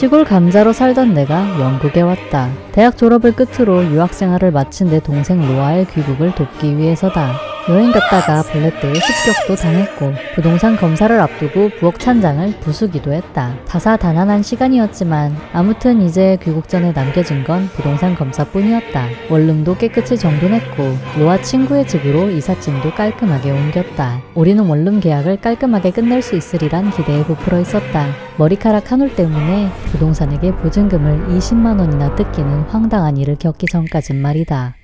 시골 감자로 살던 내가 영국에 왔다. 대학 졸업을 끝으로 유학 생활을 마친 내 동생 로아의 귀국을 돕기 위해서다. 여행 갔다가 블랙데이 습격도 당했고 부동산 검사를 앞두고 부엌 찬장을 부수기도 했다. 다사다난한 시간이었지만 아무튼 이제 귀국 전에 남겨진 건 부동산 검사뿐이었다. 원룸도 깨끗이 정돈했고 로아 친구의 집으로 이삿짐도 깔끔하게 옮겼다. 우리는 원룸 계약을 깔끔하게 끝낼 수 있으리란 기대에 부풀어 있었다. 머리카락 한 올 때문에 부동산에게 보증금을 20만 원이나 뜯기는 황당한 일을 겪기 전까진 말이다.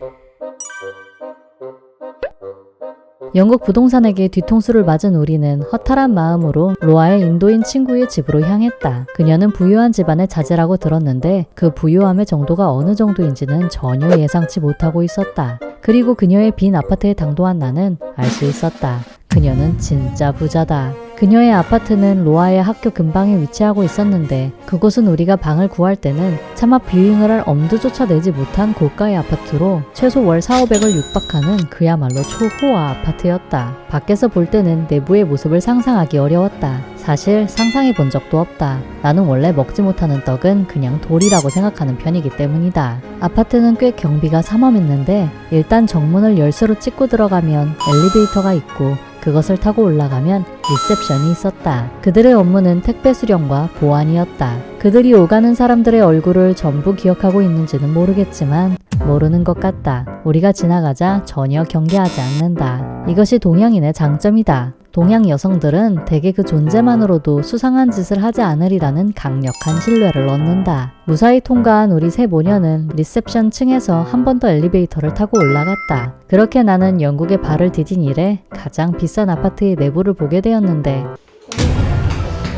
영국 부동산에게 뒤통수를 맞은 우리는 허탈한 마음으로 로아의 인도인 친구의 집으로 향했다. 그녀는 부유한 집안의 자제라고 들었는데 그 부유함의 정도가 어느 정도인지는 전혀 예상치 못하고 있었다. 그리고 그녀의 빈 아파트에 당도한 나는 알 수 있었다. 그녀는 진짜 부자다. 그녀의 아파트는 로아의 학교 근방에 위치하고 있었는데 그곳은 우리가 방을 구할 때는 차마 뷰잉을 할 엄두조차 내지 못한 고가의 아파트로 최소 월 4, 500을 육박하는 그야말로 초호화 아파트였다. 밖에서 볼 때는 내부의 모습을 상상하기 어려웠다. 사실 상상해 본 적도 없다. 나는 원래 먹지 못하는 떡은 그냥 돌이라고 생각하는 편이기 때문이다. 아파트는 꽤 경비가 삼엄했는데 일단 정문을 열쇠로 찍고 들어가면 엘리베이터가 있고 그것을 타고 올라가면 리셉션이 있었다. 그들의 업무는 택배 수령과 보안이었다. 그들이 오가는 사람들의 얼굴을 전부 기억하고 있는지는 모르겠지만 모르는 것 같다. 우리가 지나가자 전혀 경계하지 않는다. 이것이 동양인의 장점이다. 동양 여성들은 대개 그 존재만으로도 수상한 짓을 하지 않으리라는 강력한 신뢰를 얻는다. 무사히 통과한 우리 세 모녀는 리셉션 층에서 한 번 더 엘리베이터를 타고 올라갔다. 그렇게 나는 영국에 발을 디딘 이래 가장 비싼 아파트의 내부를 보게 되었는데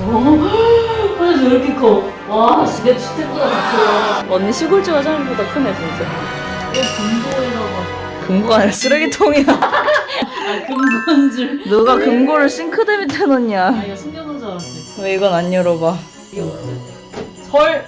화장실 왜 이렇게 커? 와, 진짜 주택보다 더 커. 언니 시골집 화장실보다 크네 진짜 이거 금고에다가. 금고가 아니라 쓰레기통이야 아, 금고인 줄. 누가 금고를 싱크대 밑에 아, 놓냐 이거 숨겨놓은 줄 알았어. 왜 이건 안 열어봐 이거 어때? 헐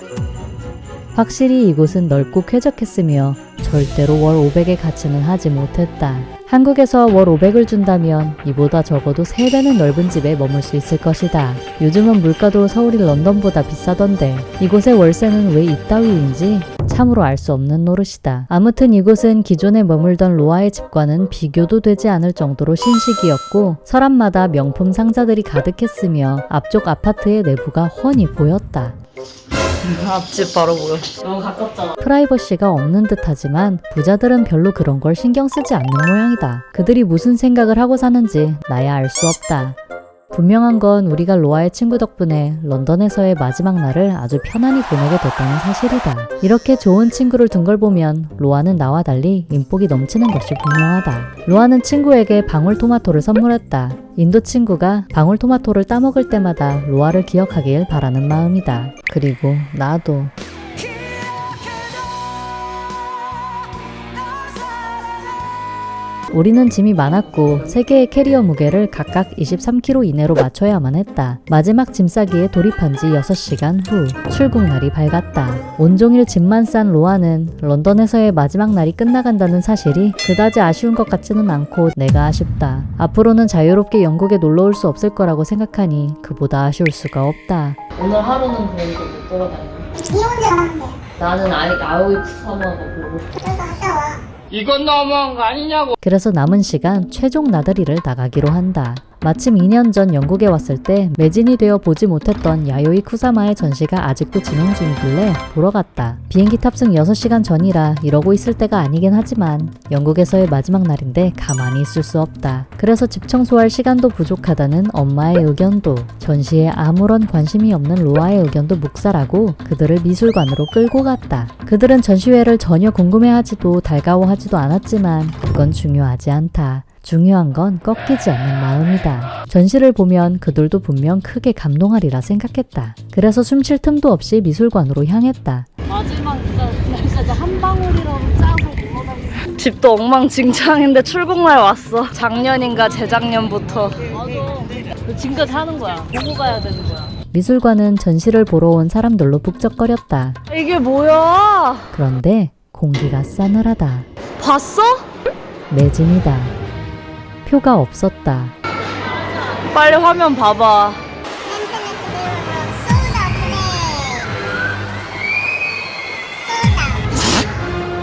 확실히 이곳은 넓고 쾌적했으며 절대로 월 500의 가치는 하지 못했다. 한국에서 월 500을 준다면 이보다 적어도 3배는 넓은 집에 머물 수 있을 것이다. 요즘은 물가도 서울이 런던보다 비싸던데 이곳의 월세는 왜 이따위인지 참으로 알 수 없는 노릇이다. 아무튼 이곳은 기존에 머물던 로아의 집과는 비교도 되지 않을 정도로 신식이었고 서랍마다 명품 상자들이 가득했으며 앞쪽 아파트의 내부가 훤히 보였다. 앞집 바로 보여 너무 가깝잖아. 프라이버시가 없는 듯하지만 부자들은 별로 그런 걸 신경 쓰지 않는 모양이다. 그들이 무슨 생각을 하고 사는지 나야 알 수 없다. 분명한 건 우리가 로아의 친구 덕분에 런던에서의 마지막 날을 아주 편안히 보내게 됐다는 사실이다. 이렇게 좋은 친구를 둔 걸 보면 로아는 나와 달리 인복이 넘치는 것이 분명하다. 로아는 친구에게 방울토마토를 선물했다. 인도 친구가 방울토마토를 따먹을 때마다 로아를 기억하길 바라는 마음이다. 그리고 나도 우리는 짐이 많았고 세 개의 캐리어 무게를 각각 23kg 이내로 맞춰야만 했다. 마지막 짐싸기에 돌입한 지 6시간 후 출국 날이 밝았다. 온종일 짐만 싼 로아는 런던에서의 마지막 날이 끝나간다는 사실이 그다지 아쉬운 것 같지는 않고 내가 아쉽다. 앞으로는 자유롭게 영국에 놀러 올 수 없을 거라고 생각하니 그보다 아쉬울 수가 없다. 오늘 하루는 그러니까 못 돌아다녀. 니 혼자 가는데 나는 아이, 아오이 푸사마가 보고. 그래서 갔다 와 이건 너무한 거 아니냐고. 그래서 남은 시간 최종 나들이를 나가기로 한다. 마침 2년 전 영국에 왔을 때 매진이 되어 보지 못했던 야요이 쿠사마의 전시가 아직도 진행 중이길래 보러 갔다. 비행기 탑승 6시간 전이라 이러고 있을 때가 아니긴 하지만 영국에서의 마지막 날인데 가만히 있을 수 없다. 그래서 집 청소할 시간도 부족하다는 엄마의 의견도 전시에 아무런 관심이 없는 로아의 의견도 묵살하고 그들을 미술관으로 끌고 갔다. 그들은 전시회를 전혀 궁금해하지도 달가워하지도 않았지만 그건 중요하지 않다. 중요한 건 꺾이지 않는 마음이다. 전시를 보면 그들도 분명 크게 감동하리라 생각했다. 그래서 숨쉴 틈도 없이 미술관으로 향했다. 마지막 날까지 한 방울이라도 짜고 물어다니는 집도 엉망진창인데 출국날 왔어 작년인가 재작년부터 맞아. 그 지금까지 하는 거야. 보고 가야 되는 거야. 미술관은 전시를 보러 온 사람들로 북적거렸다. 이게 뭐야 그런데 공기가 싸늘하다. 봤어? 매진이다. 표가 없었다. 빨리 화면 봐봐.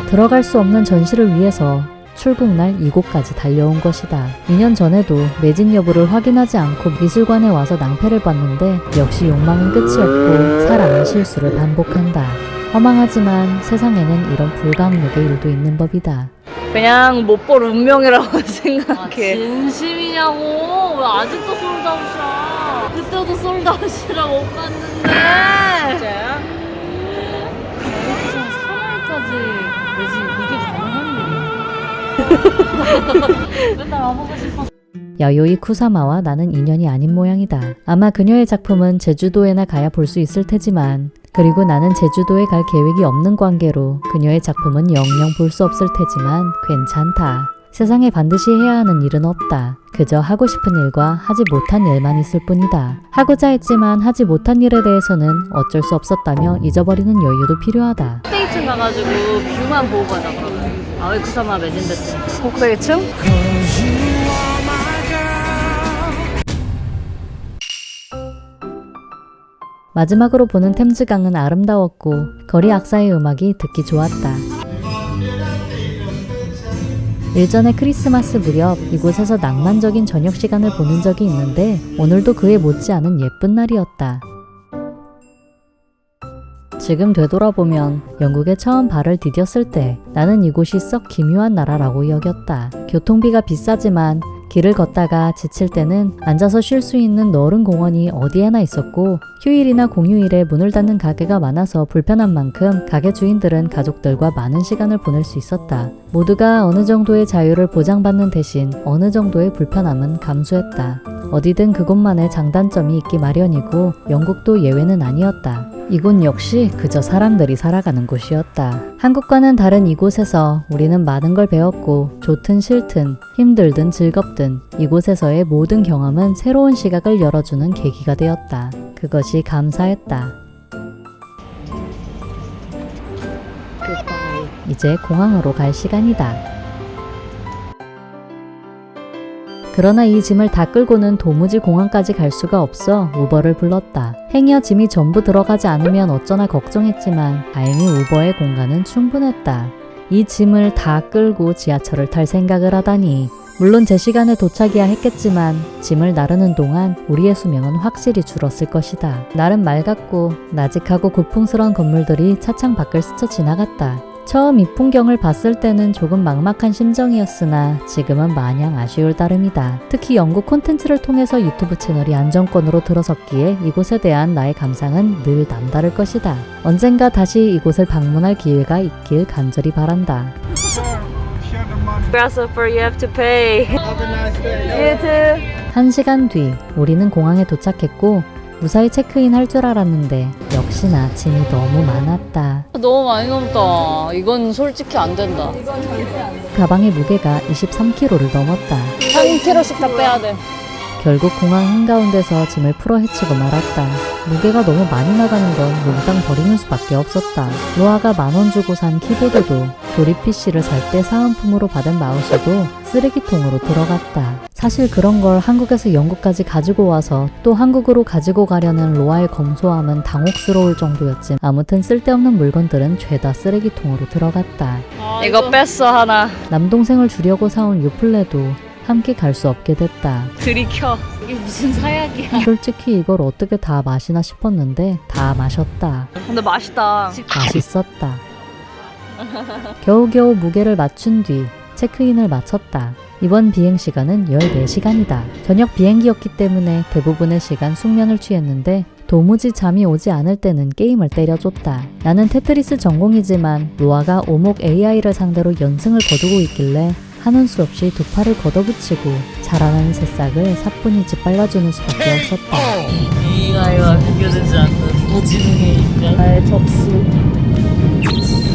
들어갈 수 없는 전시를 위해서 출국날 이곳까지 달려온 것이다. 2년 전에도 매진 여부를 확인하지 않고 미술관에 와서 낭패를 봤는데 역시 욕망은 끝이 없고 사람은 실수를 반복한다. 허망하지만 세상에는 이런 불가항력의 일도 있는 법이다. 그냥 못 볼 운명이라고 아, 생각해. 진심이냐고? 왜 아직도 솔드아웃이야? 그때도 솔드아웃이라 못 갔는데. 진짜야? 진짜 3월까지. 왜지? 이게 가능한 일이야 맨날 와보고 싶어. 야요이 쿠사마와 나는 인연이 아닌 모양이다. 아마 그녀의 작품은 제주도에나 가야 볼 수 있을 테지만 그리고 나는 제주도에 갈 계획이 없는 관계로 그녀의 작품은 영영 볼 수 없을 테지만 괜찮다. 세상에 반드시 해야 하는 일은 없다. 그저 하고 싶은 일과 하지 못한 일만 있을 뿐이다. 하고자 했지만 하지 못한 일에 대해서는 어쩔 수 없었다며 잊어버리는 여유도 필요하다. 스테이츠 가가지고 뷰만 보고 가자 그러면 아왜 쿠사마 매진됐지 꼭대기층? 마지막으로 보는 템즈강은 아름다웠고 거리 악사의 음악이 듣기 좋았다. 일전에 크리스마스 무렵 이곳에서 낭만적인 저녁 시간을 보낸 적이 있는데 오늘도 그에 못지않은 예쁜 날이었다. 지금 되돌아보면 영국에 처음 발을 디뎠을 때 나는 이곳이 썩 기묘한 나라라고 여겼다. 교통비가 비싸지만 길을 걷다가 지칠 때는 앉아서 쉴 수 있는 넓은 공원이 어디에나 있었고 휴일이나 공휴일에 문을 닫는 가게가 많아서 불편한 만큼 가게 주인들은 가족들과 많은 시간을 보낼 수 있었다. 모두가 어느 정도의 자유를 보장받는 대신 어느 정도의 불편함은 감수했다. 어디든 그곳만의 장단점이 있기 마련이고 영국도 예외는 아니었다. 이곳 역시 그저 사람들이 살아가는 곳이었다. 한국과는 다른 이곳에서 우리는 많은 걸 배웠고 좋든 싫든 힘들든 즐겁든 이곳에서의 모든 경험은 새로운 시각을 열어주는 계기가 되었다. 그것이 감사했다. 이제 공항으로 갈 시간이다. 그러나 이 짐을 다 끌고는 도무지 공항까지 갈 수가 없어 우버를 불렀다. 행여 짐이 전부 들어가지 않으면 어쩌나 걱정했지만 다행히 우버의 공간은 충분했다. 이 짐을 다 끌고 지하철을 탈 생각을 하다니 물론 제 시간에 도착이야 했겠지만 짐을 나르는 동안 우리의 수명은 확실히 줄었을 것이다. 나름 맑았고 나직하고 고풍스러운 건물들이 차창 밖을 스쳐 지나갔다. 처음 이 풍경을 봤을 때는 조금 막막한 심정이었으나 지금은 마냥 아쉬울 따름이다. 특히 영국 콘텐츠를 통해서 유튜브 채널이 안정권으로 들어섰기에 이곳에 대한 나의 감상은 늘 남다를 것이다. 언젠가 다시 이곳을 방문할 기회가 있길 간절히 바란다. Grass for you have to pay. You too. 한 시간 뒤 우리는 공항에 도착했고 무사히 체크인 할 줄 알았는데 역시나 짐이 너무 많았다. 너무 많이 넘다 이건 솔직히 안 된다 가방의 무게가 23kg를 넘었다. 한 킬로씩 다 빼야 돼 결국 공항 한가운데서 짐을 풀어 헤치고 말았다. 무게가 너무 많이 나가는 건 몽땅 버리는 수밖에 없었다. 로아가 만 원 주고 산 키보드도 조립 PC를 살 때 사은품으로 받은 마우스도 쓰레기통으로 들어갔다. 사실 그런 걸 한국에서 영국까지 가지고 와서 또 한국으로 가지고 가려는 로아의 검소함은 당혹스러울 정도였지. 아무튼 쓸데없는 물건들은 죄다 쓰레기통으로 들어갔다. 이거 뺐어 하나. 남동생을 주려고 사온 요플레도 함께 갈 수 없게 됐다. 들이켜. 이게 무슨 사약이야 솔직히 이걸 어떻게 다 마시나 싶었는데 다 마셨다. 근데 맛있다. 맛있었다. 겨우겨우 무게를 맞춘 뒤 체크인을 마쳤다. 이번 비행 시간은 14시간이다. 저녁 비행기였기 때문에 대부분의 시간 숙면을 취했는데 도무지 잠이 오지 않을 때는 게임을 때려줬다. 나는 테트리스 전공이지만 로아가 오목 AI를 상대로 연승을 거두고 있길래 하는 수 없이 두 팔을 걷어붙이고 자라나는 새싹을 사뿐히 짓밟아주는 수밖에 없었다. 이 아이와 비교되지 않는 무지능의 인간 나의 접수.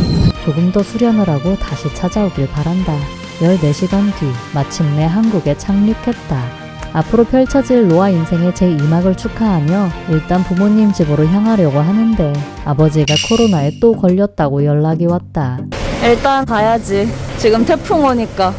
조금 더 수련을 하고 다시 찾아오길 바란다. 14시간 뒤 마침내 한국에 착륙했다. 앞으로 펼쳐질 로아 인생의 제2막을 축하하며 일단 부모님 집으로 향하려고 하는데 아버지가 코로나에 또 걸렸다고 연락이 왔다. 일단 가야지. 지금 태풍 오니까.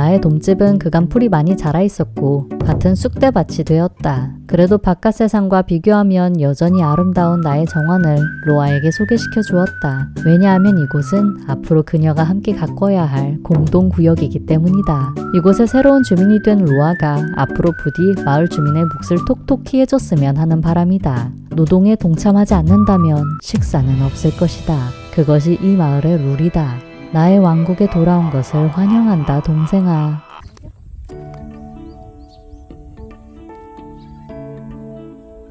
나의 돔집은 그간 풀이 많이 자라 있었고 밭은 쑥대밭이 되었다. 그래도 바깥 세상과 비교하면 여전히 아름다운 나의 정원을 로아에게 소개시켜 주었다. 왜냐하면 이곳은 앞으로 그녀가 함께 가꿔야 할 공동 구역이기 때문이다. 이곳에 새로운 주민이 된 로아가 앞으로 부디 마을 주민의 몫을 톡톡히 해줬으면 하는 바람이다. 노동에 동참하지 않는다면 식사는 없을 것이다. 그것이 이 마을의 룰이다. 나의 왕국에 돌아온 것을 환영한다, 동생아.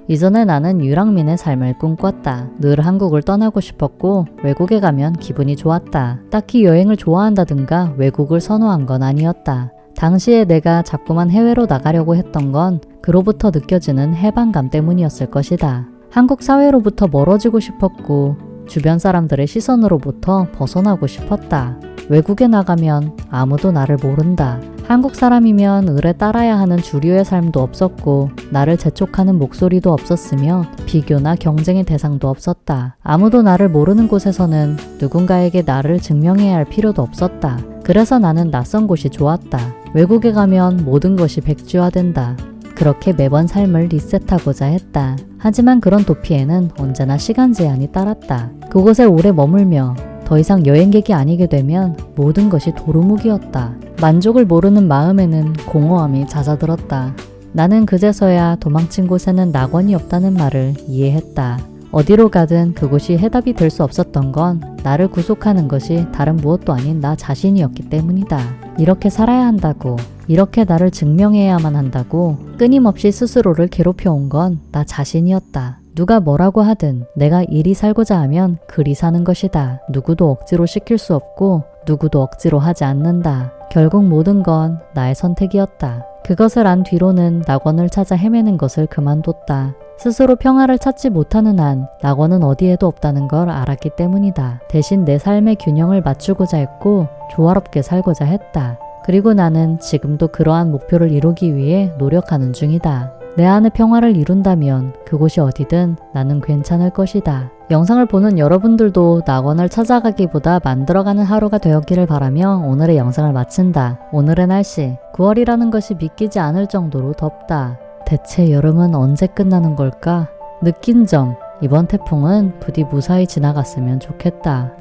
이전에 나는 유랑민의 삶을 꿈꿨다. 늘 한국을 떠나고 싶었고 외국에 가면 기분이 좋았다. 딱히 여행을 좋아한다든가 외국을 선호한 건 아니었다. 당시에 내가 자꾸만 해외로 나가려고 했던 건 그로부터 느껴지는 해방감 때문이었을 것이다. 한국 사회로부터 멀어지고 싶었고 주변 사람들의 시선으로부터 벗어나고 싶었다. 외국에 나가면 아무도 나를 모른다. 한국 사람이면 을에 따라야 하는 주류의 삶도 없었고 나를 재촉하는 목소리도 없었으며 비교나 경쟁의 대상도 없었다. 아무도 나를 모르는 곳에서는 누군가에게 나를 증명해야 할 필요도 없었다. 그래서 나는 낯선 곳이 좋았다. 외국에 가면 모든 것이 백지화된다. 그렇게 매번 삶을 리셋하고자 했다. 하지만 그런 도피에는 언제나 시간 제한이 따랐다. 그곳에 오래 머물며 더 이상 여행객이 아니게 되면 모든 것이 도루묵이었다. 만족을 모르는 마음에는 공허함이 잦아들었다. 나는 그제서야 도망친 곳에는 낙원이 없다는 말을 이해했다. 어디로 가든 그곳이 해답이 될 수 없었던 건 나를 구속하는 것이 다른 무엇도 아닌 나 자신이었기 때문이다. 이렇게 살아야 한다고, 이렇게 나를 증명해야만 한다고 끊임없이 스스로를 괴롭혀 온 건 나 자신이었다. 누가 뭐라고 하든 내가 이리 살고자 하면 그리 사는 것이다. 누구도 억지로 시킬 수 없고 누구도 억지로 하지 않는다. 결국 모든 건 나의 선택이었다. 그것을 안 뒤로는 낙원을 찾아 헤매는 것을 그만뒀다. 스스로 평화를 찾지 못하는 한 낙원은 어디에도 없다는 걸 알았기 때문이다. 대신 내 삶의 균형을 맞추고자 했고 조화롭게 살고자 했다. 그리고 나는 지금도 그러한 목표를 이루기 위해 노력하는 중이다. 내 안의 평화를 이룬다면 그곳이 어디든 나는 괜찮을 것이다. 영상을 보는 여러분들도 낙원을 찾아가기보다 만들어가는 하루가 되었기를 바라며 오늘의 영상을 마친다. 오늘의 날씨. 9월이라는 것이 믿기지 않을 정도로 덥다. 대체 여름은 언제 끝나는 걸까? 느낀 점. 이번 태풍은 부디 무사히 지나갔으면 좋겠다.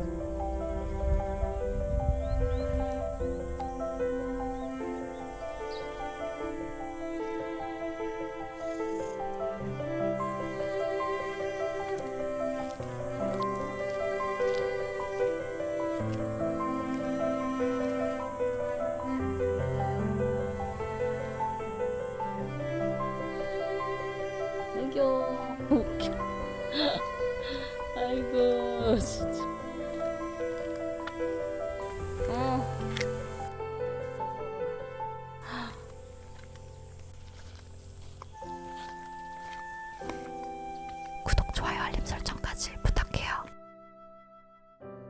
아이고, 진짜.